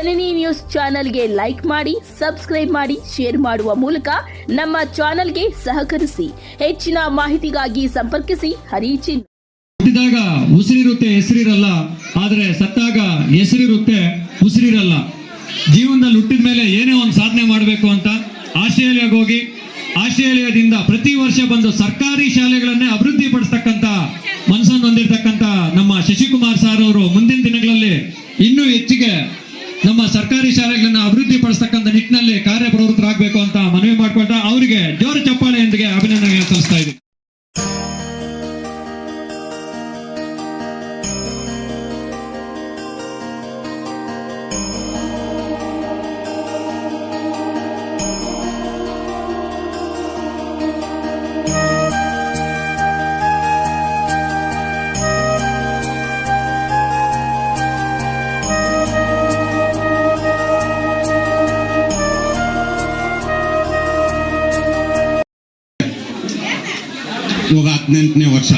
ಜನನಿ news ಚಾನೆಲ್ಗೆ like ಮಾಡಿ, subscribe ಮಾಡಿ, ಶೇರ್ ಮಾಡುವ ಮೂಲಕ ನಮ್ಮ ಚಾನೆಲ್ಗೆ ಸಹಕರಿಸಿ. ಹೆಚ್ಚಿನ ಮಾಹಿತಿಗಾಗಿ ಸಂಪರ್ಕಿಸಿ. ಹರಿಚಿನ್ ಹುಟ್ಟಿದಾಗ ಉಸಿರಿರುತ್ತೆ, ಹೆಸರಿರಲ್ಲ. ಆದ್ರೆ ಸತ್ತಾಗ ಹೆಸರಿರುತ್ತೆ, ಉಸಿರಿರಲ್ಲ. ಜೀವನದಲ್ಲಿ ಹುಟ್ಟಿದ ಮೇಲೆ ಏನೇ ಒಂದು ಸಾಧನೆ ಮಾಡಬೇಕು ಅಂತ ಆಸ್ಟ್ರೇಲಿಯಾಗ ಹೋಗಿ, ಆಸ್ಟ್ರೇಲಿಯಾದಿಂದ ಪ್ರತಿ ವರ್ಷ ಬಂದು ಸರ್ಕಾರಿ ಶಾಲೆಗಳನ್ನೇ ಅಭಿವೃದ್ಧಿ ಪಡಿಸ್ತಕ್ಕಂತ ಮನಸ್ಸನ್ನು ಹೊಂದಿರತಕ್ಕಂತ ನಮ್ಮ ಶಶಿಕುಮಾರ್ ಸಾರ್ ಅವರು ಮುಂದಿನ ಹದಿನೆಂಟನೇ ವರ್ಷ.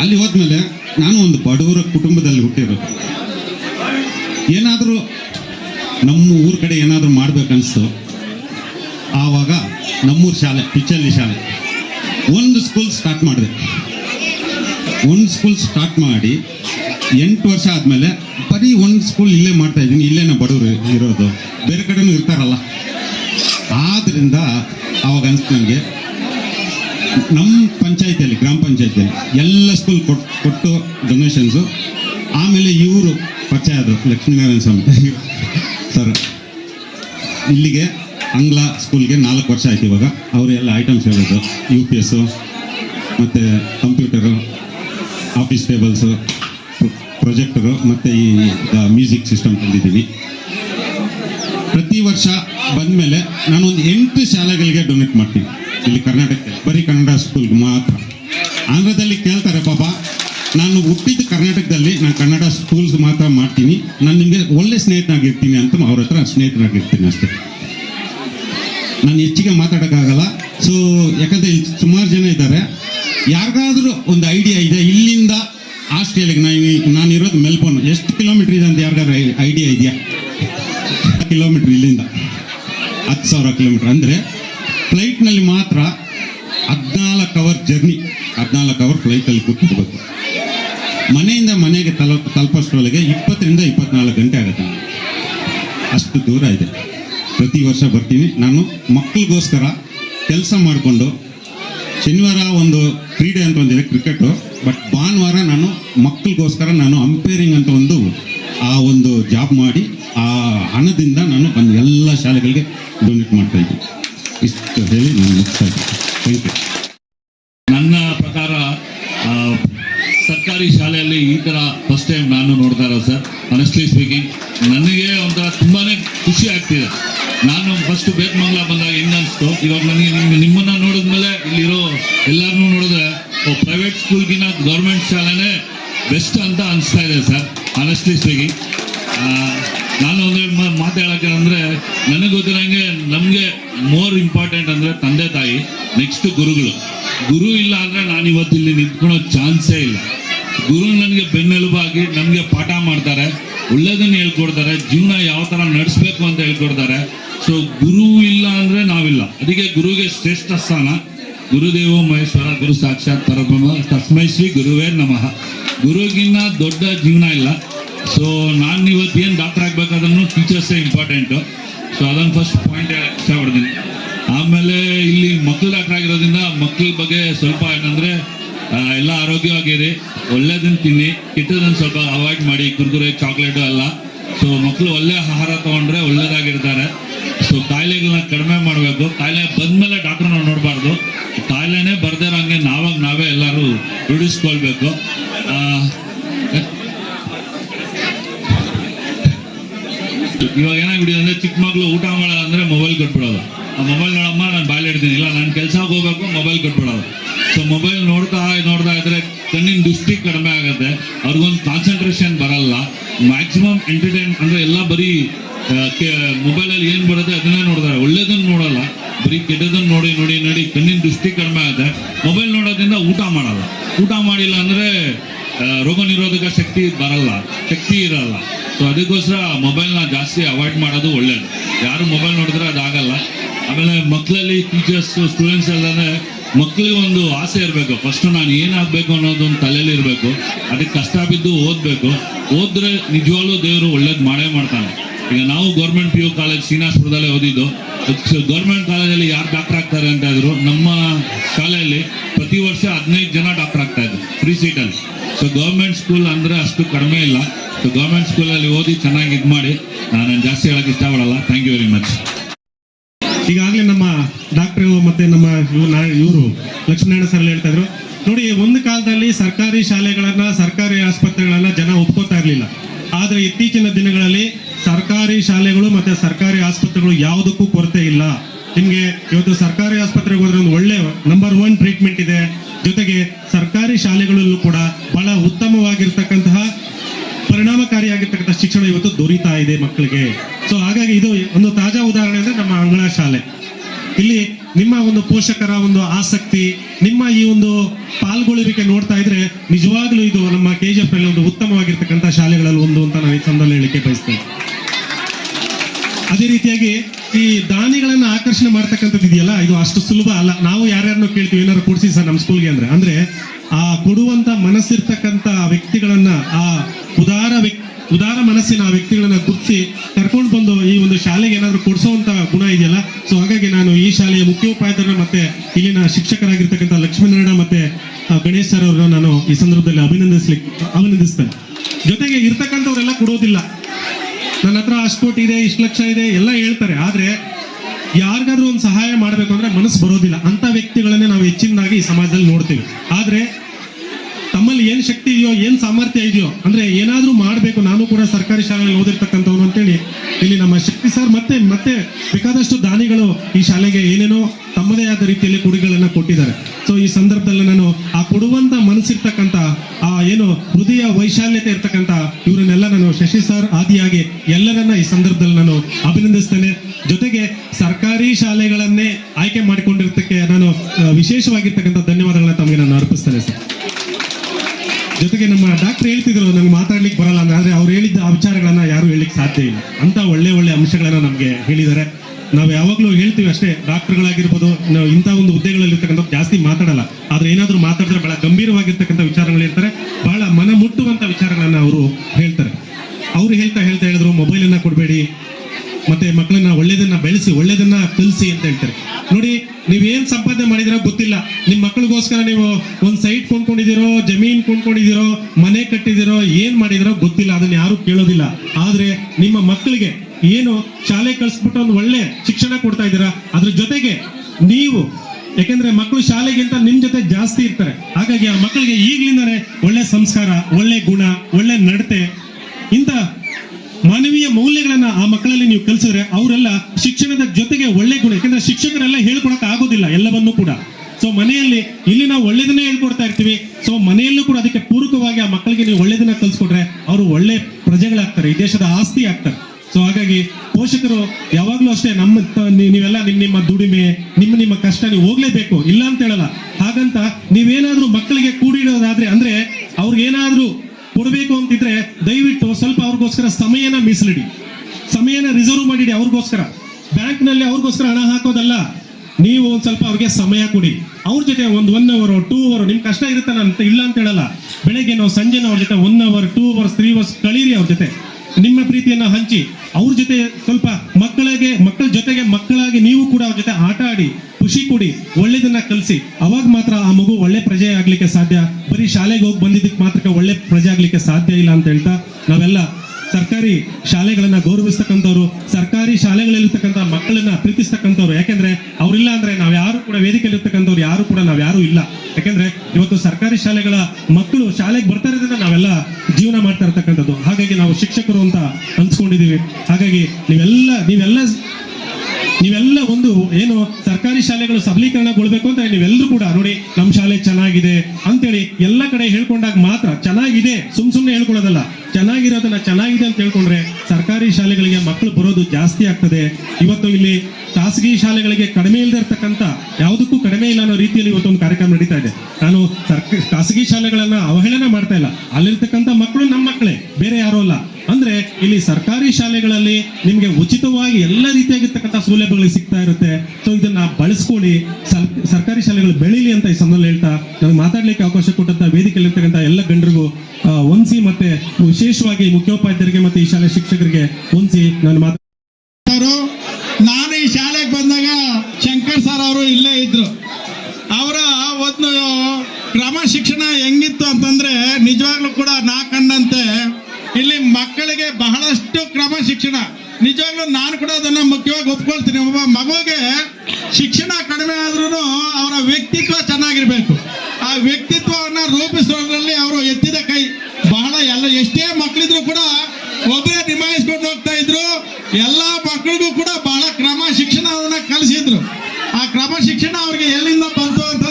ಅಲ್ಲಿ ಹೋದ್ಮೇಲೆ ನಾನು ಒಂದು ಬಡವರ ಕುಟುಂಬದಲ್ಲಿ ಹುಟ್ಟಿರೋದು. ಏನಾದರೂ ನಮ್ಮ ಊರ ಕಡೆ ಏನಾದರೂ ಮಾಡ್ಬೇಕನ್ನಿಸ್ತು ಆವಾಗ ನಮ್ಮೂರು ಶಾಲೆ ಪಿಚ್ಚಲ್ಲಿ ಶಾಲೆ. ಒಂದು ಸ್ಕೂಲ್ ಸ್ಟಾರ್ಟ್ ಮಾಡಿದೆ. ಒಂದು ಸ್ಕೂಲ್ ಸ್ಟಾರ್ಟ್ ಮಾಡಿ ಎಂಟು ವರ್ಷ ಆದಮೇಲೆ ಬರೀ ಒಂದು ಸ್ಕೂಲ್ ಇಲ್ಲೇ ಮಾಡ್ತಾ ಇದ್ದೀನಿ. ಇಲ್ಲೇನ ಬಡವರು ಇರೋದು. ಬೇರೆ ಕಡೆನೂ ಇರ್ತಾರಲ್ಲ. ಆದ್ದರಿಂದ ಅವಾಗ ಅನಿಸ್ತು ನನಗೆ ನಮ್ಮ ಪಂಚಾಯತಿಯಲ್ಲಿ, ಗ್ರಾಮ ಪಂಚಾಯತಿಯಲ್ಲಿ ಎಲ್ಲ ಸ್ಕೂಲ್ ಕೊಟ್, ಕೊಟ್ಟು ಡೊನೇಷನ್ಸು ಆಮೇಲೆ ಇವರು ಪರಿಚಯ ಆದರು ಲಕ್ಷ್ಮೀನಾರಾಯಣ ಸ್ವಾಮಿ. ಸರ್ ಇಲ್ಲಿಗೆ ಆಂಗ್ಲ ಸ್ಕೂಲ್ಗೆ ನಾಲ್ಕು ವರ್ಷ ಆಯ್ತು ಇವಾಗ. ಅವರು ಎಲ್ಲ ಐಟಮ್ಸ್ ಹೇಳೋದು ಯು ಪಿ ಎಸ್ಸು ಮತ್ತು ಕಂಪ್ಯೂಟರು ಆಫೀಸ್ ಟೇಬಲ್ಸು ಪ್ರೊಜೆಕ್ಟರು ಮತ್ತು ಈ ಮ್ಯೂಸಿಕ್ ಸಿಸ್ಟಮ್ ತಂದಿದ್ದೀನಿ. ಪ್ರತಿ ವರ್ಷ ಬಂದಮೇಲೆ ನಾನೊಂದು ಎಂಟು ಶಾಲೆಗಳಿಗೆ ಡೊನೇಟ್ ಮಾಡ್ತೀನಿ. ಇಲ್ಲಿ ಕರ್ನಾಟಕದಲ್ಲಿ ಬರೀ ಕನ್ನಡ ಸ್ಕೂಲ್ಗೆ ಮಾತ್ರ. ಆಂಧ್ರದಲ್ಲಿ ಕೇಳ್ತಾರೆ, ಪಾಪ, ನಾನು ಹುಟ್ಟಿದ ಕರ್ನಾಟಕದಲ್ಲಿ ನಾನು ಕನ್ನಡ ಸ್ಕೂಲ್ಸ್ ಮಾತ್ರ ಮಾಡ್ತೀನಿ. ನಾನು ನಿಮಗೆ ಒಳ್ಳೆ ಸ್ನೇಹಿತನಾಗಿರ್ತೀನಿ ಅಂತ ಅವ್ರ ಹತ್ರ ಸ್ನೇಹಿತನಾಗಿರ್ತೀನಿ ಅಷ್ಟೇ. ನಾನು ಹೆಚ್ಚಿಗೆ ಮಾತಾಡೋಕ್ಕಾಗಲ್ಲ. ಸೊ ಯಾಕಂದರೆ ಸುಮಾರು ಜನ ಇದ್ದಾರೆ. ಯಾರಿಗಾದ್ರೂ ಒಂದು ಐಡಿಯಾ ಇದೆ, ಇಲ್ಲಿಂದ ಆಸ್ಟ್ರೇಲಿಯಾಗೆ ನಾನು ನಾನು ಇರೋದು ಮೆಲ್ಬೋರ್ನ್. ಎಷ್ಟು ಕಿಲೋಮೀಟ್ರ್ ಇದೆ ಅಂತ ಯಾರಿಗಾದ್ರೂ ಐಡಿಯಾ ಇದೆಯಾ? ಕಿಲೋಮೀಟ್ರ್ ಇಲ್ಲಿಂದ. ಹತ್ತು ಸಾವಿರ ಕಿಲೋಮೀಟ್ರ್ ಅಂದರೆ ಅಷ್ಟು ದೂರ ಇದೆ. ಪ್ರತಿ ವರ್ಷ ಬರ್ತೀನಿ ನಾನು ಮಕ್ಕಳಿಗೋಸ್ಕರ ಕೆಲಸ ಮಾಡಿಕೊಂಡು ಶನಿವಾರ ಒಂದು ಕ್ರೀಡೆ ಅಂತ ಒಂದಿದೆ, ಕ್ರಿಕೆಟು. ಬಟ್ ಭಾನುವಾರ ನಾನು ಮಕ್ಕಳಿಗೋಸ್ಕರ ನಾನು ಅಂಪೇರಿಂಗ್ ಅಂತ ಒಂದು, ಆ ಒಂದು ಜಾಬ್ ಮಾಡಿ, ಆ ಹಣದಿಂದ ನಾನು ಬಂದು ಎಲ್ಲ ಶಾಲೆಗಳಿಗೆ ಡೊನೇಟ್ ಮಾಡ್ತಾ ಇದ್ದೀನಿ ಇಷ್ಟು ಹೇಳಿ ನಾನು ಮುಗಿಸ್ತಾ ನನ್ನ ಪ್ರಕಾರ ಸರ್ಕಾರಿ ಶಾಲೆಯಲ್ಲಿ ಈ ಥರ ಫಸ್ಟ್ ಟೈಮ್ ನಾನು ನೋಡ್ತಾ ಇರೋದು ಸರ್ ಆನೆಸ್ಟ್ಲಿ ಸ್ಪೀಕಿಂಗ್ ನನಗೆ ಒಂಥರ ತುಂಬಾ ಖುಷಿ ಆಗ್ತಿದೆ. ನಾನು ಫಸ್ಟ್ ಬೇಕಮಂಗ್ಲ ಬಂದಾಗ ಹೆಂಗ್ ಅನಿಸ್ತು? ಇವಾಗ ನನಗೆ ನಿಮ್ಮ ನಿಮ್ಮನ್ನ ನೋಡಿದ್ಮೇಲೆ ಇಲ್ಲಿರೋ ಎಲ್ಲರನ್ನೂ ನೋಡಿದ್ರೆ ಪ್ರೈವೇಟ್ ಸ್ಕೂಲ್ಗಿನ ಗೌರ್ಮೆಂಟ್ ಶಾಲೆನೇ ಬೆಸ್ಟ್ ಅಂತ ಅನಿಸ್ತಾ ಇದೆ ಸರ್ ಆನೆಸ್ಟ್ಲಿ ಸ್ಪೀಕಿಂಗ್ ನಾನು ಒಂದೆರಡು ಮಾ- ಮಾತು ಹೇಳಕ್ಕೆ ಅಂದರೆ, ನನಗೆ ಗೊತ್ತಿರೋಂಗೆ ನಮಗೆ ಮೋರ್ ಇಂಪಾರ್ಟೆಂಟ್ ಅಂದರೆ ತಂದೆ ತಾಯಿ ನೆಕ್ಸ್ಟ್ ಗುರುಗಳು. ಗುರು ಇಲ್ಲ ಅಂದರೆ ನಾನು ಇವತ್ತು ಇಲ್ಲಿ ನಿಂತ್ಕೊಳೋ ಚಾನ್ಸೇ ಇಲ್ಲ. ಗುರು ನನಗೆ ಬೆನ್ನೆಲುಬಾಗಿ ನಮಗೆ ಪಾಠ ಮಾಡ್ತಾರೆ, ಒಳ್ಳೇದನ್ನು ಹೇಳ್ಕೊಡ್ತಾರೆ, ಜೀವನ ಯಾವ ಥರ ನಡೆಸ್ಬೇಕು ಅಂತ ಹೇಳ್ಕೊಡ್ತಾರೆ. ಸೊ ಗುರು ಇಲ್ಲ ಅಂದರೆ ನಾವಿಲ್ಲ. ಅದಕ್ಕೆ ಗುರುಗೆ ಶ್ರೇಷ್ಠ ಸ್ಥಾನ. ಗುರುದೇವ ಮಹೇಶ್ವರ, ಗುರು ಸಾಕ್ಷಾತ್ ಪರಬ್ರಹ್ಮ, ತಸ್ಮೈ ಶ್ರೀ ಗುರುವೇ ನಮಃ. ಗುರುಗಿನ್ನ ದೊಡ್ಡ ಜೀವನ ಇಲ್ಲ. ಸೊ ನಾನು ಇವತ್ತು ಏನು ಡಾಕ್ಟರ್ ಆಗಬೇಕಾದ್ರೂ ಟೀಚರ್ಸೇ ಇಂಪಾರ್ಟೆಂಟು ಸೊ ಅದನ್ನು ಫಸ್ಟ್ ಪಾಯಿಂಟ್ ಇಷ್ಟಪಡ್ತೀನಿ ಆಮೇಲೆ ಇಲ್ಲಿ ಮಕ್ಕಳು ಡಾಕ್ಟರ್ ಆಗಿರೋದ್ರಿಂದ ಮಕ್ಕಳ ಬಗ್ಗೆ ಸ್ವಲ್ಪ ಏನಂದರೆ ಎಲ್ಲ ಆರೋಗ್ಯವಾಗಿರಿ ಒಳ್ಳೇದನ್ನ ತಿನ್ನಿ. ಕೆಟ್ಟದನ್ನು ಸ್ವಲ್ಪ ಅವಾಯ್ಡ್ ಮಾಡಿ. ಕುರ್ಕುರೆ, ಚಾಕ್ಲೇಟು ಎಲ್ಲ. ಸೊ ಮಕ್ಕಳು ಒಳ್ಳೆ ಆಹಾರ ತಗೊಂಡ್ರೆ ಒಳ್ಳೇದಾಗಿರ್ತಾರೆ. ಸೊ ಕಾಯಿಲೆಗಳನ್ನ ಕಡಿಮೆ ಮಾಡಬೇಕು. ಕಾಯಿಲೆ ಬಂದ್ಮೇಲೆ ಡಾಕ್ಟರ್ನ ನೋಡಬಾರ್ದು. ಕಾಯಿಲೆನೇ ಬರ್ದೇ ಹಂಗೆ ನಾವಾಗ ನಾವೇ ಎಲ್ಲರೂ ರೂಢಿಸ್ಕೊಳ್ಬೇಕು ಇವಾಗ ಏನಾಗ್ಬಿಟ್ಟಿದೆ ಅಂದ್ರೆ ಚಿಕ್ಕ ಮಕ್ಕಳು ಊಟ ಮಾಡಲ್ಲ ಅಂದ್ರೆ ಮೊಬೈಲ್ ಕೊಟ್ಬಿಡೋದು. ಆ ಮೊಬೈಲ್ ನೋಡಮ್ಮ, ನಾನು ಬಾಯಲ್ಲಿ ಇಡ್ತೀನಿ. ಇಲ್ಲ, ನಾನು ಕೆಲ್ಸಕ್ಕೆ ಹೋಗ್ಬೇಕು ಮೊಬೈಲ್ ಕೊಟ್ಬಿಡೋದು. ಸೊ ಮೊಬೈಲ್ ನೋಡ್ತಾ ನೋಡ್ತಾ ಇದ್ರೆ ಕಣ್ಣಿನ ದೃಷ್ಟಿ ಕಡಿಮೆ ಆಗುತ್ತೆ. ಅವ್ರಿಗೊಂದು ಕಾನ್ಸಂಟ್ರೇಷನ್ ಬರಲ್ಲ. ಮ್ಯಾಕ್ಸಿಮಮ್ ಎಂಟರ್ಟೈನ್ ಅಂದ್ರೆ ಎಲ್ಲ ಬರೀ ಮೊಬೈಲಲ್ಲಿ ಏನು ಬರುತ್ತೆ ಅದನ್ನೇ ನೋಡ್ತಾರೆ. ಒಳ್ಳೇದನ್ನ ನೋಡಲ್ಲ. ಬರೀ ಕೆಟ್ಟದನ್ನ ನೋಡಿ ನೋಡಿ ನೋಡಿ ಕಣ್ಣಿನ ದೃಷ್ಟಿ ಕಡಿಮೆ ಆಗುತ್ತೆ. ಮೊಬೈಲ್ ನೋಡೋದ್ರಿಂದ ಊಟ ಮಾಡಲ್ಲ. ಊಟ ಮಾಡಿಲ್ಲ ಅಂದ್ರೆ ರೋಗ ನಿರೋಧಕ ಶಕ್ತಿ ಬರಲ್ಲ. ಶಕ್ತಿ ಇರಲ್ಲ. ಸೊ ಅದಕ್ಕೋಸ್ಕರ ಮೊಬೈಲ್ನ ಜಾಸ್ತಿ ಅವಾಯ್ಡ್ ಮಾಡೋದು ಒಳ್ಳೇದು. ಯಾರು ಮೊಬೈಲ್ ನೋಡಿದ್ರೆ ಅದಾಗಲ್ಲ. ಆಮೇಲೆ ಮಕ್ಕಳಲ್ಲಿ ಟೀಚರ್ಸ್ ಸ್ಟೂಡೆಂಟ್ಸ್ ಎಲ್ಲನೇ ಮಕ್ಕಳಿಗೆ ಒಂದು ಆಸೆ ಇರಬೇಕು. ಫಸ್ಟ್ ನಾನು ಏನಾಗಬೇಕು ಅನ್ನೋದು ಒಂದು ತಲೆಯಲ್ಲಿ ಇರಬೇಕು. ಅದಕ್ಕೆ ಕಷ್ಟ ಬಿದ್ದು ಓದಬೇಕು. ಓದ್ರೆ ನಿಜವಾಗ್ಲೂ ದೇವರು ಒಳ್ಳೇದು ಮಾಡೇ ಮಾಡ್ತಾನೆ. ಈಗ ನಾವು ಗೌರ್ಮೆಂಟ್ ಪಿ ಯು ಕಾಲೇಜ್ ಶ್ರೀನಿವಾಸಪುರದಲ್ಲೇ ಓದಿದ್ದು. ಗೌರ್ಮೆಂಟ್ ಕಾಲೇಜಲ್ಲಿ ಯಾರು ಡಾಕ್ಟರ್ ಆಗ್ತಾರೆ ಅಂತ ಇದ್ರು, ನಮ್ಮ ಶಾಲೆಯಲ್ಲಿ ಪ್ರತಿ ವರ್ಷ ಹದಿನೈದು ಜನ ಡಾಕ್ಟರ್ ಆಗ್ತಾ ಇದ್ರು ಫ್ರೀ ಸೀಟಲ್ಲಿ ಸೊ ಗೌರ್ಮೆಂಟ್ ಸ್ಕೂಲ್ ಅಂದರೆ ಅಷ್ಟು ಕಡಿಮೆ ಇಲ್ಲ. ಸೊ ಗೌರ್ಮೆಂಟ್ ಸ್ಕೂಲಲ್ಲಿ ಓದಿ ಚೆನ್ನಾಗಿ ಇದು ಮಾಡಿ ನಾನು ಜಾಸ್ತಿ ಹೇಳೋಕ್ಕೆ ಇಷ್ಟಪಡಲ್ಲ. ಥ್ಯಾಂಕ್ ಯು ವೆರಿ ಮಚ್ ಈಗಾಗಲೇ ನಮ್ಮ ಡಾಕ್ಟರ್ ಮತ್ತೆ ನಮ್ಮ ಇವರು ಲಕ್ಷ್ಮೀನಾರಾಯಣ ಸರ್ ಹೇಳ್ತಾ ಇದ್ರು. ನೋಡಿ, ಒಂದು ಕಾಲದಲ್ಲಿ ಸರ್ಕಾರಿ ಶಾಲೆಗಳನ್ನ, ಸರ್ಕಾರಿ ಆಸ್ಪತ್ರೆಗಳನ್ನ ಜನ ಒಪ್ಕೋತಾ ಇರಲಿಲ್ಲ. ಆದರೆ ಇತ್ತೀಚಿನ ದಿನಗಳಲ್ಲಿ ಸರ್ಕಾರಿ ಶಾಲೆಗಳು ಮತ್ತೆ ಸರ್ಕಾರಿ ಆಸ್ಪತ್ರೆಗಳು ಯಾವುದಕ್ಕೂ ಕೊರತೆ ಇಲ್ಲ. ನಿಮಗೆ ಇವತ್ತು ಸರ್ಕಾರಿ ಆಸ್ಪತ್ರೆಗೆ ಹೋದ್ರೆ ಒಂದು ಒಳ್ಳೆ ನಂಬರ್ ಒನ್ ಟ್ರೀಟ್ಮೆಂಟ್ ಇದೆ. ಜೊತೆಗೆ ಸರ್ಕಾರಿ ಶಾಲೆಗಳಲ್ಲೂ ಕೂಡ ಬಹಳ ಉತ್ತಮವಾಗಿರ್ತಕ್ಕಂತಹ ಪರಿಣಾಮಕಾರಿಯಾಗಿರ್ತಕ್ಕಂಥ ಶಿಕ್ಷಣ ಇವತ್ತು ದೊರೀತಾ ಇದೆ ಮಕ್ಕಳಿಗೆ. ಸೊ ಹಾಗಾಗಿ ಇದು ಒಂದು ತಾಜಾ ಉದಾಹರಣೆ ಅಂದ್ರೆ ನಮ್ಮ ಅಂಗಳ ಶಾಲೆ. ಇಲ್ಲಿ ನಿಮ್ಮ ಒಂದು ಪೋಷಕರ ಒಂದು ಆಸಕ್ತಿ, ನಿಮ್ಮ ಈ ಒಂದು ಪಾಲ್ಗೊಳ್ಳುವಿಕೆ ನೋಡ್ತಾ ಇದ್ರೆ ನಿಜವಾಗ್ಲೂ ಇದು ನಮ್ಮ ಕೆ ಜಿ ಎಫ್ ಅಲ್ಲಿ ಒಂದು ಉತ್ತಮವಾಗಿರ್ತಕ್ಕಂಥ ಶಾಲೆಗಳಲ್ಲಿ ಒಂದು ಅಂತ ನಾನು ಈ ಸಂದರ್ಭದಲ್ಲಿ ಹೇಳಿಕೆ ಬಯಸ್ತೇನೆ. ಅದೇ ರೀತಿಯಾಗಿ ಈ ದಾನಿಗಳನ್ನ ಆಕರ್ಷಣೆ ಮಾಡ್ತಕ್ಕಂಥದ್ದು ಇದೆಯಲ್ಲ, ಇದು ಅಷ್ಟು ಸುಲಭ ಅಲ್ಲ. ನಾವು ಯಾರ್ಯಾರನ್ನೂ ಕೇಳ್ತೀವಿ ಏನಾರು ಕೊಡ್ಸಿ ಸರ್ ನಮ್ಮ ಸ್ಕೂಲ್ಗೆ ಅಂದ್ರೆ. ಅಂದ್ರೆ ಆ ಕೊಡುವಂತ ಮನಸ್ಸಿರ್ತಕ್ಕಂಥ ವ್ಯಕ್ತಿಗಳನ್ನ, ಆ ಉದಾರ ಉದಾರ ಮನಸ್ಸಿನ ಆ ವ್ಯಕ್ತಿಗಳನ್ನ ಗುರ್ತಿ ಕರ್ಕೊಂಡು ಬಂದು ಈ ಒಂದು ಶಾಲೆಗೆ ಏನಾದ್ರು ಕೊಡಿಸುವಂತ ಗುಣ ಇದೆಯಲ್ಲ? ಸೊ ಹಾಗಾಗಿ ನಾನು ಈ ಶಾಲೆಯ ಮುಖ್ಯೋಪಾಧ್ಯಾಯರನ್ನ ಮತ್ತೆ ಇಲ್ಲಿನ ಶಿಕ್ಷಕರಾಗಿರ್ತಕ್ಕಂಥ ಲಕ್ಷ್ಮೀನಾರಾಯಣ ಮತ್ತೆ ಗಣೇಶ್ ಸರ್ ಅವರನ್ನ ನಾನು ಈ ಸಂದರ್ಭದಲ್ಲಿ ಅಭಿನಂದಿಸ್ಲಿಕ್ಕೆ ಅಭಿನಂದಿಸ್ತೇನೆ. ಜೊತೆಗೆ ಇರ್ತಕ್ಕಂಥವ್ರೆಲ್ಲ ಕೊಡೋದಿಲ್ಲ. ನನ್ನ ಹತ್ರ ಅಷ್ಟು ಕೋಟಿ ಇದೆ, ಇಷ್ಟು ಲಕ್ಷ ಇದೆ, ಎಲ್ಲ ಹೇಳ್ತಾರೆ. ಆದ್ರೆ ಯಾರಿಗಾದ್ರೂ ಒಂದು ಸಹಾಯ ಮಾಡಬೇಕು ಅಂದ್ರೆ ಮನಸ್ಸು ಬರೋದಿಲ್ಲ. ಅಂತ ವ್ಯಕ್ತಿಗಳನ್ನೇ ನಾವು ಹೆಚ್ಚಿನದಾಗಿ ಈ ಸಮಾಜದಲ್ಲಿ ನೋಡ್ತೀವಿ. ಆದ್ರೆ, ತಮ್ಮಲ್ಲಿ ಏನ್ ಶಕ್ತಿ ಇದೆಯೋ, ಏನ್ ಸಾಮರ್ಥ್ಯ ಇದೆಯೋ, ಅಂದ್ರೆ ಏನಾದ್ರೂ ಮಾಡಬೇಕು. ನಾನು ಕೂಡ ಸರ್ಕಾರಿ ಶಾಲೆಯಲ್ಲಿ ಓದಿರ್ತಕ್ಕಂಥವ್ನು ಅಂತೇಳಿ ಇಲ್ಲಿ ನಮ್ಮ ಶಕ್ತಿ ಸರ್ ಮತ್ತೆ ಮತ್ತೆ ಬೇಕಾದಷ್ಟು ದಾನಿಗಳು ಈ ಶಾಲೆಗೆ ಏನೇನೋ ತಮ್ಮದೇ ಆದ ರೀತಿಯಲ್ಲಿ ಕೊಡುಗೆಗಳನ್ನ ಕೊಟ್ಟಿದ್ದಾರೆ. ಸೊ ಈ ಸಂದರ್ಭದಲ್ಲಿ ನಾನು ಆ ಕೊಡುವಂತ ಮನಸ್ಸಿರ್ತಕ್ಕಂಥ, ಆ ಏನು ಹೃದಯ ವೈಶಾಲ್ಯತೆ ಇರ್ತಕ್ಕಂಥ ಇವರನ್ನೆಲ್ಲ ನಾನು ಶಶಿ ಸರ್ ಆದಿಯಾಗಿ ಎಲ್ಲರನ್ನ ಈ ಸಂದರ್ಭದಲ್ಲಿ ನಾನು ಅಭಿನಂದಿಸ್ತೇನೆ. ಜೊತೆಗೆ ಸರ್ಕಾರಿ ಶಾಲೆಗಳನ್ನೇ ಆಯ್ಕೆ ಮಾಡಿಕೊಂಡಿರ್ತಕ್ಕೆ ನಾನು ವಿಶೇಷವಾಗಿರ್ತಕ್ಕಂಥ ಧನ್ಯವಾದಗಳನ್ನ ತಮಗೆ ನಾನು ಅರ್ಪಿಸ್ತೇನೆ ಸರ್. ಜೊತೆಗೆ ನಮ್ಮ ಡಾಕ್ಟರ್ ಹೇಳ್ತಿದ್ರು, ನಂಗೆ ಮಾತಾಡ್ಲಿಕ್ಕೆ ಬರಲ್ಲ ಅಂತ ಆದ್ರೆ ಅವ್ರು ಹೇಳಿದ್ದ ಆ ವಿಚಾರಗಳನ್ನ ಯಾರು ಹೇಳಲಿಕ್ಕೆ ಸಾಧ್ಯ ಇಲ್ಲ. ಅಂತ ಒಳ್ಳೆ ಒಳ್ಳೆ ಅಂಶಗಳನ್ನ ನಮಗೆ ಹೇಳಿದ್ದಾರೆ. ನಾವು ಯಾವಾಗಲೂ ಹೇಳ್ತೀವಿ ಅಷ್ಟೇ ಡಾಕ್ಟರ್ಗಳಾಗಿರ್ಬೋದು ಇಂಥ ಒಂದು ಹುದ್ದೆಗಳಲ್ಲಿ ಇರ್ತಕ್ಕಂಥ ಜಾಸ್ತಿ ಮಾತಾಡಲ್ಲ ಆದ್ರೆ ಏನಾದ್ರೂ ಮಾತಾಡಿದ್ರೆ ಬಹಳ ಗಂಭೀರವಾಗಿರ್ತಕ್ಕಂಥ ವಿಚಾರಗಳು ಇರ್ತಾರೆ ಬಹಳ ಮನ ಮುಟ್ಟುವಂತ ವಿಚಾರಗಳನ್ನ ಅವರು ಹೇಳ್ತಾರೆ ಅವ್ರು ಹೇಳ್ತಾ ಹೇಳ್ತಾ ಹೇಳಿದ್ರು ಮೊಬೈಲ್ ಅನ್ನ ಕೊಡಬೇಡಿ ಮತ್ತೆ ಮಕ್ಕಳನ್ನ ಒಳ್ಳೇದನ್ನ ಒಳ್ಳೇದನ್ನ ಕಲಿಸಿ ಅಂತ ಹೇಳ್ತಾರೆ. ನೋಡಿ ನೀವೇನ್ ಸಂಪಾದನೆ ಮಾಡಿದಿರೋ ಗೊತ್ತಿಲ್ಲ. ನಿಮ್ ಮಕ್ಕಳಿಗೋಸ್ಕರ ನೀವು ಒಂದ್ ಸೈಟ್ ಕೊಂಡ್ಕೊಂಡಿದಿರೋ ಜಮೀನ್ ಕೊಂಡ್ಕೊಂಡಿದಿರೋ ಮನೆ ಕಟ್ಟಿದಿರೋ ಏನ್ ಮಾಡಿದಿರೋ ಗೊತ್ತಿಲ್ಲ. ಅದನ್ನ ಯಾರು ಕೇಳೋದಿಲ್ಲ. ಆದ್ರೆ ನಿಮ್ಮ ಮಕ್ಕಳಿಗೆ ಏನು ಶಾಲೆ ಕಳ್ಸ್ಬಿಟ್ಟು ಒಂದು ಒಳ್ಳೆ ಶಿಕ್ಷಣ ಕೊಡ್ತಾ ಇದ್ದೀರಾ? ಅದ್ರ ಜೊತೆಗೆ ನೀವು, ಯಾಕೆಂದ್ರೆ ಮಕ್ಕಳು ಶಾಲೆಗಿಂತ ನಿಮ್ ಜೊತೆ ಜಾಸ್ತಿ ಇರ್ತಾರೆ. ಹಾಗಾಗಿ ಆ ಮಕ್ಕಳಿಗೆ ಈಗ್ಲಿಂದಾನೆ ಒಳ್ಳೆ ಸಂಸ್ಕಾರ, ಒಳ್ಳೆ ಗುಣ, ಒಳ್ಳೆ ನಡತೆ, ಇಂತ ಮಾನವೀಯ ಮೌಲ್ಯಗಳನ್ನ ಆ ಮಕ್ಕಳಲ್ಲಿ ನೀವು ಕಲಿಸಿದ್ರೆ ಅವರೆಲ್ಲ ಜೊತೆಗೆ ಒಳ್ಳೆ ಗುಣ, ಯಾಕಂದ್ರೆ ಶಿಕ್ಷಕರೆಲ್ಲ ಹೇಳ್ಕೊಡಕ್ ಆಗೋದಿಲ್ಲ ಎಲ್ಲವನ್ನೂ ಕೂಡ. ಸೊ ಮನೆಯಲ್ಲಿ ಇಲ್ಲಿ ನಾವು ಒಳ್ಳೇದನ್ನೇ ಹೇಳ್ಕೊಡ್ತಾ ಇರ್ತೀವಿ. ಸೊ ಮನೆಯಲ್ಲೂ ಕೂಡ ಅದಕ್ಕೆ ಪೂರಕವಾಗಿ ಆ ಮಕ್ಕಳಿಗೆ ನೀವು ಒಳ್ಳೇದನ್ನ ಕಲ್ಸ್ಕೊಟ್ರೆ ಅವರು ಒಳ್ಳೆ ಪ್ರಜೆಗಳಾಗ್ತಾರೆ, ಈ ದೇಶದ ಆಸ್ತಿ ಆಗ್ತಾರೆ. ಸೊ ಹಾಗಾಗಿ ಪೋಷಕರು ಯಾವಾಗ್ಲೂ ಅಷ್ಟೇ ನಮ್ಮ ನೀವೆಲ್ಲ ನಿಮ್, ನಿಮ್ಮ ದುಡಿಮೆ, ನಿಮ್ಮ ನಿಮ್ಮ ಕಷ್ಟ ನೀವು ಹೋಗ್ಲೇಬೇಕು. ಇಲ್ಲ ಅಂತ ಹೇಳಲ್ಲ. ಹಾಗಂತ ನೀವೇನಾದ್ರೂ ಮಕ್ಕಳಿಗೆ ಕೂಡಿಡೋದಾದ್ರೆ ಅಂದ್ರೆ ಅವ್ರಿಗೇನಾದ್ರೂ ಕೊಡಬೇಕು ಅಂತಿದ್ರೆ ದಯವಿಟ್ಟು ಸ್ವಲ್ಪ ಅವ್ರಿಗೋಸ್ಕರ ಸಮಯನ ಮೀಸಲಿಡಿ. ಸಮಯನ ರಿಸರ್ವ್ ಮಾಡಿಡಿ ಅವ್ರಿಗೋಸ್ಕರ. ಬ್ಯಾಂಕ್ನಲ್ಲಿ ಅವ್ರಿಗೋಸ್ಕರ ಹಣ ಹಾಕೋದಲ್ಲ, ನೀವು ಒಂದು ಸ್ವಲ್ಪ ಅವ್ರಿಗೆ ಸಮಯ ಕೊಡಿ. ಅವ್ರ ಜೊತೆ ಒಂದು ಒನ್ ಅವರ್ ಟೂ ಅವರ್ ನಿಮ್ಗೆ ಕಷ್ಟ ಇರುತ್ತೆ ನಾನು ಇಲ್ಲ ಅಂತ ಹೇಳಲ್ಲ. ಬೆಳಗ್ಗೆ ನಾವು ಸಂಜೆನ ಅವ್ರ ಜೊತೆ one hour two hours three hours ಕಳೀರಿ ಅವ್ರ ಜೊತೆ. ನಿಮ್ಮ ಪ್ರೀತಿಯನ್ನು ಹಂಚಿ, ಅವ್ರ ಜೊತೆ ಸ್ವಲ್ಪ ಮಕ್ಕಳಿಗೆ, ಮಕ್ಕಳ ಜೊತೆಗೆ ಮಕ್ಕಳಾಗಿ ನೀವು ಕೂಡ ಅವ್ರ ಜೊತೆ ಆಟ ಆಡಿ, ಖುಷಿ ಕೊಡಿ, ಒಳ್ಳೇದನ್ನ ಕಲಿಸಿ. ಅವಾಗ ಮಾತ್ರ ಆ ಮಗು ಒಳ್ಳೆ ಪ್ರಜೆ ಆಗ್ಲಿಕ್ಕೆ ಸಾಧ್ಯ. ಬರೀ ಶಾಲೆಗೆ ಹೋಗಿ ಬಂದಿದ್ದಕ್ಕೆ ಮಾತ್ರ ಒಳ್ಳೆ ಪ್ರಜೆ ಆಗ್ಲಿಕ್ಕೆ ಸಾಧ್ಯ ಇಲ್ಲ ಅಂತ ಹೇಳ್ತಾ ನಾವೆಲ್ಲ ಸರ್ಕಾರಿ ಶಾಲೆಗಳನ್ನ ಗೌರವಿಸ್ತಕ್ಕಂಥವ್ರು, ಸರ್ಕಾರಿ ಶಾಲೆಗಳಲ್ಲಿರ್ತಕ್ಕಂಥ ಮಕ್ಕಳನ್ನ ಪ್ರೀತಿಸ್ತಕ್ಕಂಥವ್ರು, ಯಾಕೆಂದ್ರೆ ಅವ್ರಿಲ್ಲ ಅಂದ್ರೆ ನಾವ್ ಯಾರು ಕೂಡ ವೇದಿಕೆಯಲ್ಲಿ ಇರ್ತಕ್ಕಂಥವ್ರು ಯಾರು ಕೂಡ ನಾವು ಯಾರು ಇಲ್ಲ. ಯಾಕೆಂದ್ರೆ ಇವತ್ತು ಸರ್ಕಾರಿ ಶಾಲೆಗಳ ಮಕ್ಕಳು ಶಾಲೆಗೆ ಬರ್ತಾ ಇರೋದ್ರಿಂದ ನಾವೆಲ್ಲ ಜೀವನ ಮಾಡ್ತಾ ಇರ್ತಕ್ಕಂಥದ್ದು. ಹಾಗಾಗಿ ನಾವು ಶಿಕ್ಷಕರು ಅಂತ ಅನ್ಸ್ಕೊಂಡಿದೀವಿ ಹಾಗಾಗಿ ನೀವೆಲ್ಲ ನೀವೆಲ್ಲ ನೀವೆಲ್ಲ ಒಂದು ಏನು ಸರ್ಕಾರಿ ಶಾಲೆಗಳು ಸಬಲೀಕರಣಗೊಳ್ಬೇಕು ಅಂತ ನೀವೆಲ್ಲರೂ ಕೂಡ ನೋಡಿ ನಮ್ಮ ಶಾಲೆ ಚೆನ್ನಾಗಿದೆ ಅಂತೇಳಿ ಎಲ್ಲ ಕಡೆ ಹೇಳ್ಕೊಂಡಾಗ ಮಾತ್ರ ಚೆನ್ನಾಗಿದೆ, ಸುಮ್ ಸುಮ್ಮನೆ ಹೇಳ್ಕೊಳ್ಳೋದಲ್ಲ. ಚೆನ್ನಾಗಿರೋದನ್ನ ಚೆನ್ನಾಗಿದೆ ಅಂತ ಹೇಳ್ಕೊಂಡ್ರೆ ಸರ್ಕಾರಿ ಶಾಲೆಗಳಿಗೆ ಮಕ್ಕಳು ಬರೋದು ಜಾಸ್ತಿ ಆಗ್ತದೆ. ಇವತ್ತು ಇಲ್ಲಿ ಖಾಸಗಿ ಶಾಲೆಗಳಿಗೆ ಕಡಿಮೆ ಇಲ್ಲದೆ ಇರ್ತಕ್ಕಂಥ ಯಾವುದಕ್ಕೂ ಕಡಿಮೆ ಇಲ್ಲ ಅನ್ನೋ ರೀತಿಯಲ್ಲಿ ಇವತ್ತೊಂದು ಕಾರ್ಯಕ್ರಮ ನಡೀತಾ ಇದೆ. ನಾನು ಸರ್ಕ, ಖಾಸಗಿ ಶಾಲೆಗಳನ್ನ ಅವಹೇಳನ ಮಾಡ್ತಾ ಇಲ್ಲ. ಅಲ್ಲಿರ್ತಕ್ಕಂಥ ಮಕ್ಕಳು ನಮ್ಮ ಮಕ್ಕಳೇ, ಬೇರೆ ಯಾರೂ ಅಲ್ಲ. ಅಂದ್ರೆ ಇಲ್ಲಿ ಸರ್ಕಾರಿ ಶಾಲೆಗಳಲ್ಲಿ ನಿಮ್ಗೆ ಉಚಿತವಾಗಿ ಎಲ್ಲ ರೀತಿಯಾಗಿರ್ತಕ್ಕಂಥ ಸೌಲಭ್ಯಗಳು ಸಿಗ್ತಾ ಇರುತ್ತೆ. ಸೊ ಇದನ್ನ ಬಳಸ್ಕೊಳ್ಳಿ. ಸರ್- ಸರ್ಕಾರಿ ಶಾಲೆಗಳು ಬೆಳೀಲಿ ಅಂತ ಈ ಸಂದರ್ಭದಲ್ಲಿ ಹೇಳ್ತಾ ನನಗೆ ಮಾತಾಡ್ಲಿಕ್ಕೆ ಅವಕಾಶ ಕೊಟ್ಟಂತ ವೇದಿಕೆಯಲ್ಲಿರ್ತಕ್ಕಂಥ ಎಲ್ಲ ಗಂಡರಿಗೂ ಆ, ವಂದಿಸಿ ಮತ್ತೆ ವಿಶೇಷವಾಗಿ ಮುಖ್ಯೋಪಾಧ್ಯಾಯರಿಗೆ ಮತ್ತೆ ಈ ಶಾಲೆ ಶಿಕ್ಷಕರಿಗೆ ಒಂದ್ಸಿ ನಾನು ಅವರು ನಾನು ಈ ಶಾಲೆಗೆ ಬಂದಾಗ ಶಂಕರ್ ಸರ್ ಅವರು ಇಲ್ಲೇ ಇದ್ರು ಅವರ ಒಂದು ಕ್ರಮ ಶಿಕ್ಷಣ ಹೆಂಗಿತ್ತು ಅಂತಂದ್ರೆ ನಿಜವಾಗ್ಲೂ ಕೂಡ ನಾ ಕಂಡಂತೆ ಇಲ್ಲಿ ಮಕ್ಕಳಿಗೆ ಬಹಳಷ್ಟು ಕ್ರಮ ಶಿಕ್ಷಣ. ನಿಜವಾಗ್ಲೂ ನಾನು ಕೂಡ ಅದನ್ನ ಮುಖ್ಯವಾಗಿ ಒಪ್ಕೊಳ್ತೀನಿ. ಒಬ್ಬ ಮಗುವಿಗೆ ಶಿಕ್ಷಣ ಕಡಿಮೆ ಆದ್ರೂ ಅವರ ವ್ಯಕ್ತಿತ್ವ ಚೆನ್ನಾಗಿರ್ಬೇಕು. ಆ ವ್ಯಕ್ತಿತ್ವವನ್ನ ರೂಪಿಸೋದ್ರಲ್ಲಿ ಅವರು ಎತ್ತಿದ ಕೈ. ಬಹಳ ಎಲ್ಲ, ಎಷ್ಟೇ ಮಕ್ಕಳಿದ್ರು ಕೂಡ ಒಬ್ಬರೇ ನಿಭಾಯಿಸ್ಕೊಂಡು ಹೋಗ್ತಾ ಇದ್ರು, ಎಲ್ಲಾ ಮಕ್ಕಳಿಗೂ ಕೂಡ ಬಹಳ ಕ್ರಮ ಶಿಕ್ಷಣವನ್ನ ಕಲಿಸಿದ್ರು. ಆ ಕ್ರಮ ಶಿಕ್ಷಣ ಅವ್ರಿಗೆ ಎಲ್ಲಿಂದ ಬಂತು ಅಂತಂದ್ರೆ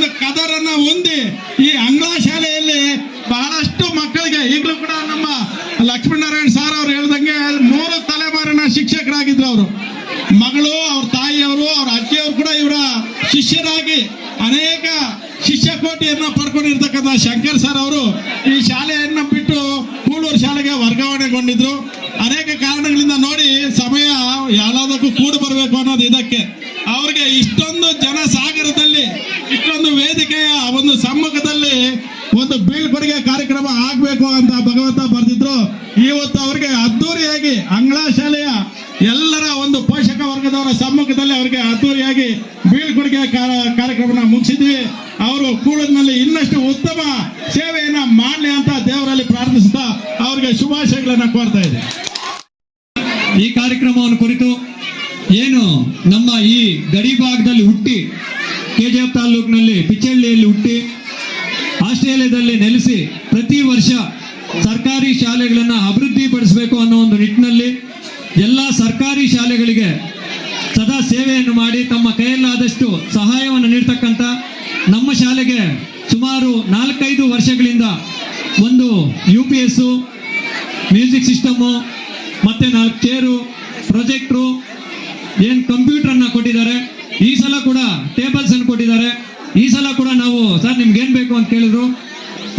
ಒಂದು ಕದರನ್ನ ಹೊಂದಿ ಈ ಅಂಗಾ ಶಾಲೆಯಲ್ಲಿ ಬಹಳಷ್ಟು ಮಕ್ಕಳಿಗೆ, ಈಗಲೂ ಕೂಡ ನಮ್ಮ ಲಕ್ಷ್ಮೀನಾರಾಯಣ ಸಾರ್ ಅವ್ರು ಹೇಳ್ದಂಗೆ ಮೂರು ತಲೆಮಾರಿನ ಶಿಕ್ಷಕರಾಗಿದ್ರು ಅವರು. ಮಗಳು, ಅವ್ರ ತಾಯಿಯವರು, ಅವ್ರ ಅಜ್ಜಿಯವರು ಕೂಡ ಇವರ ಶಿಷ್ಯರಾಗಿ ಅನೇಕ ಶಿಷ್ಯಕೋಟಿಯನ್ನ ಪಡ್ಕೊಂಡಿರ್ತಕ್ಕಂಥ ಶಂಕರ್ ಸರ್ ಅವರು ಈ ಶಾಲೆಯನ್ನ ಬಿಟ್ಟು ಕೂಳೂರು ಶಾಲೆಗೆ ವರ್ಗಾವಣೆಗೊಂಡಿದ್ರು. ಅನೇಕ ಕಾರಣಗಳಿಂದ ನೋಡಿ ಸಮಯ ಯಾವುದಕ್ಕೂ ಕೂಡು ಬರಬೇಕು ಅನ್ನೋದು ಇದಕ್ಕೆ. ಅವ್ರಿಗೆ ಇಷ್ಟೊಂದು ಜನ ಸಾಗರದಲ್ಲಿ ಇಷ್ಟೊಂದು ವೇದಿಕೆಯ ಒಂದು ಸಮ್ಮುಖದಲ್ಲಿ ಒಂದು ಬೀಳ್ಕೊಡುಗೆ ಕಾರ್ಯಕ್ರಮ ಆಗ್ಬೇಕು ಅಂತ ಭಗವಂತ ಬರೆದಿದ್ರು. ಇವತ್ತು ಅವ್ರಿಗೆ ಅದ್ದೂರಿಯಾಗಿ ಅಂಗಳ ಶಾಲೆಯ ಎಲ್ಲರ ಒಂದು ಪೋಷಕ ವರ್ಗದವರ ಸಮ್ಮುಖದಲ್ಲಿ ಅವರಿಗೆ ಅದ್ದೂರಿಯಾಗಿ ಬೀಳ್ಕೊಡುಗೆ ಕಾರ್ಯಕ್ರಮ ಕಾರ್ಯಕ್ರಮನ ಮುಗಿಸಿದ್ವಿ. ಅವರು ಕೂಡದ್ನಲ್ಲಿ ಇನ್ನಷ್ಟು ಉತ್ತಮ ಸೇವೆಯನ್ನ ಮಾಡಲಿ ಅಂತ ದೇವರಲ್ಲಿ ಪ್ರಾರ್ಥಿಸುತ್ತಾ ಅವರಿಗೆ ಶುಭಾಶಯಗಳನ್ನ ಕೋರ್ತಾ ಇದೆ ಈ ಕಾರ್ಯಕ್ರಮವನ್ನು ಕುರಿತು ಏನು ನಮ್ಮ ಈ ಗಡಿ ಭಾಗದಲ್ಲಿ ಹುಟ್ಟಿ ಕೆಜಿಎಫ್ ತಾಲೂಕಿನಲ್ಲಿ ಪಿಚ್ಚಳ್ಳಿಯಲ್ಲಿ ಹುಟ್ಟಿ ಆಸ್ಟ್ರೇಲಿಯಾದಲ್ಲಿ ನೆಲೆಸಿ ಪ್ರತಿ ವರ್ಷ ಸರ್ಕಾರಿ ಶಾಲೆಗಳನ್ನು ಅಭಿವೃದ್ಧಿಪಡಿಸಬೇಕು ಅನ್ನೋ ಒಂದು ನಿಟ್ಟಿನಲ್ಲಿ ಎಲ್ಲ ಸರ್ಕಾರಿ ಶಾಲೆಗಳಿಗೆ ಸದಾ ಸೇವೆಯನ್ನು ಮಾಡಿ ತಮ್ಮ ಕೈಯಲ್ಲಾದಷ್ಟು ಸಹಾಯವನ್ನು ನೀಡ್ತಕ್ಕಂಥ ನಮ್ಮ ಶಾಲೆಗೆ ಸುಮಾರು ನಾಲ್ಕೈದು ವರ್ಷಗಳಿಂದ ಒಂದು U P S music system, ಮತ್ತೆ ನಾಲ್ಕು ಚೇರು, ಪ್ರೊಜೆಕ್ಟ್ರು, ಏನು ಕಂಪ್ಯೂಟ್ರನ್ನು ಕೊಟ್ಟಿದ್ದಾರೆ. ಈ ಸಲ ಕೂಡ ಟೇಬಲ್ಸ್ ಈ ಸಲ ಕೂಡ ನಾವು, ಸರ್ ನಿಮ್ಗೆ ಏನ್ ಬೇಕು ಅಂತ ಕೇಳಿದ್ರು?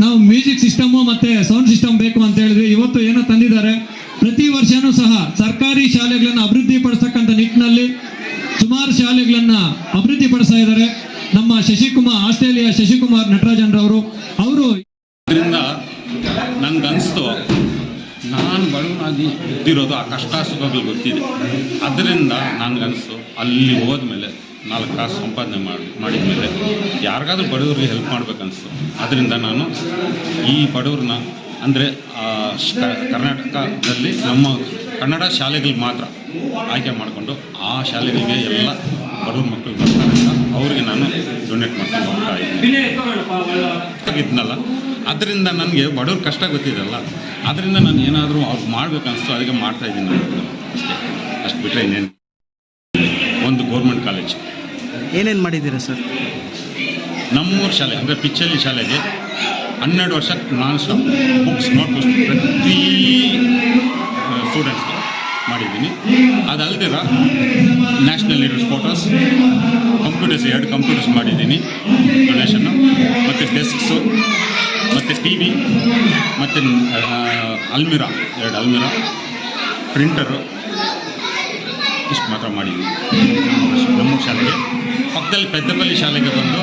ನಾವು ಮ್ಯೂಸಿಕ್ ಸಿಸ್ಟಮು ಮತ್ತೆ ಸೌಂಡ್ ಸಿಸ್ಟಮ್ ಬೇಕು ಅಂತ ಹೇಳಿದ್ರೆ ಇವತ್ತು ಏನೋ ತಂದಿದ್ದಾರೆ. ಪ್ರತಿ ವರ್ಷನೂ ಸಹ ಸರ್ಕಾರಿ ಶಾಲೆಗಳನ್ನು ಅಭಿವೃದ್ಧಿ ಪಡಿಸ್ತಕ್ಕಂಥ ನಿಟ್ಟಿನಲ್ಲಿ ಸುಮಾರು ಶಾಲೆಗಳನ್ನ ಅಭಿವೃದ್ಧಿ ಪಡಿಸ್ತಾ ಇದ್ದಾರೆ. ನಮ್ಮ ಶಶಿಕುಮಾರ್, ಆಸ್ಟ್ರೇಲಿಯಾ ಶಶಿಕುಮಾರ್ ನಟರಾಜನ್ ರವರು, ಅವರು ನನ್ಗನ್ಸ್ತು ನಾನು ಬಡವನಾಗಿ ಇದ್ದಿರೋದು ಆ ಕಷ್ಟ ಸುಖಗಳು ಗೊತ್ತಿದೆ. ಅದರಿಂದ ನನಗನ್ಸ್ತು ಅಲ್ಲಿ ಹೋದ್ಮೇಲೆ ನಾಲ್ಕು ತಾಸು ಸಂಪಾದನೆ ಮಾಡಿ ಮಾಡಿದ ಮೇಲೆ ಯಾರಿಗಾದ್ರೂ ಬಡವರಿಗೆ ಹೆಲ್ಪ್ ಮಾಡಬೇಕನ್ನಿಸ್ತು ಅದರಿಂದ ನಾನು ಈ ಬಡವ್ರನ್ನ, ಅಂದರೆ ಕರ್ನಾಟಕದಲ್ಲಿ ನಮ್ಮ ಕನ್ನಡ ಶಾಲೆಗಳಿಗೆ ಮಾತ್ರ ಆಯ್ಕೆ ಮಾಡಿಕೊಂಡು ಆ ಶಾಲೆಗಳಿಗೆ ಎಲ್ಲ ಬಡವ್ರ ಮಕ್ಕಳು ಬರ್ತಾರೆ ಅಂತ ಅವ್ರಿಗೆ ನಾನು ಡೊನೇಟ್ ಮಾಡ್ಕೊಂಡು ಹೋಗ್ತಾ ಇದ್ದೀನಿ. ಅದರಿಂದ ನನಗೆ ಬಡವ್ರ ಕಷ್ಟ ಗೊತ್ತಿದೆಲ್ಲ ಅದರಿಂದ ನಾನು ಏನಾದರೂ ಅವ್ರು ಮಾಡಬೇಕನ್ನಿಸ್ತು ಅದಕ್ಕೆ ಮಾಡ್ತಾ ಇದ್ದೀನಿ ನಾನು ಅಷ್ಟೇ. ಅಷ್ಟು ಬಿಟ್ಟರೆ ಇನ್ನೇನು ಒಂದು ಗೌರ್ಮೆಂಟ್ ಕಾಲೇಜ್ ಏನೇನು ಮಾಡಿದ್ದೀರಾ ಸರ್? ನಮ್ಮೂರು ಶಾಲೆ ಅಂದರೆ ಪಿಚ್ಚಲ್ಲಿ ಶಾಲೆಗೆ ಹನ್ನೆರಡು ವರ್ಷ non stop books notebooks ಪ್ರತಿ ಸ್ಟೂಡೆಂಟ್ಸ್ಗೆ ಮಾಡಿದ್ದೀನಿ. ಅದಲ್ದಿರ ನ್ಯಾಷನಲ್ ಲೀಡರ್ಸ್ ಫೋಟೋಸ್ ಕಂಪ್ಯೂಟರ್ಸ್ ಎರಡು ಕಂಪ್ಯೂಟರ್ಸ್ ಮಾಡಿದ್ದೀನಿ. ಡೊನೇಷನ್ನು ಮತ್ತು ಡೆಸ್ಕ್ಸು ಮತ್ತು ಟಿ ವಿ ಮತ್ತು ಅಲ್ಮಿರಾ ಎರಡು ಅಲ್ಮಿರಾ ಪ್ರಿಂಟರು ಇಷ್ಟು ಮಾತ್ರ ಮಾಡಿದ್ವಿ ನಮ್ಮ ಶಾಲೆಗೆ. ಪಕ್ಕದಲ್ಲಿ ಪೆದ್ದಪಲ್ಲಿ ಶಾಲೆಗೆ ಬಂದು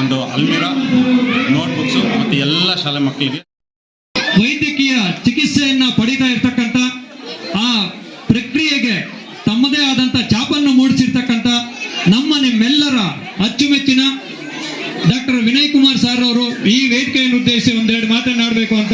ಒಂದು ಅಲ್ಮಿರಾ ನೋಟ್ಬುಕ್ಸು ಮತ್ತು ಎಲ್ಲ ಶಾಲೆ ಮಕ್ಕಳಿಗೆ ವೈದ್ಯಕೀಯ ಚಿಕಿತ್ಸೆಯನ್ನ ಪಡೀತಾ ಇರ್ತಕ್ಕಂಥ ಆ ಪ್ರಕ್ರಿಯೆಗೆ ತಮ್ಮದೇ ಆದಂತ ಚಾಪನ್ನು ಮೂಡಿಸಿರ್ತಕ್ಕಂಥ ನಮ್ಮ ನಿಮ್ಮೆಲ್ಲರ ಅಚ್ಚುಮೆಚ್ಚಿನ ಡಾಕ್ಟರ್ ವಿನಯ್ ಕುಮಾರ್ ಸರ್ ಅವರು ಈ ವೇದಿಕೆಯನ್ನು ಉದ್ದೇಶಿಸಿ ಒಂದೆರಡು ಮಾತನಾಡಬೇಕು ಅಂತ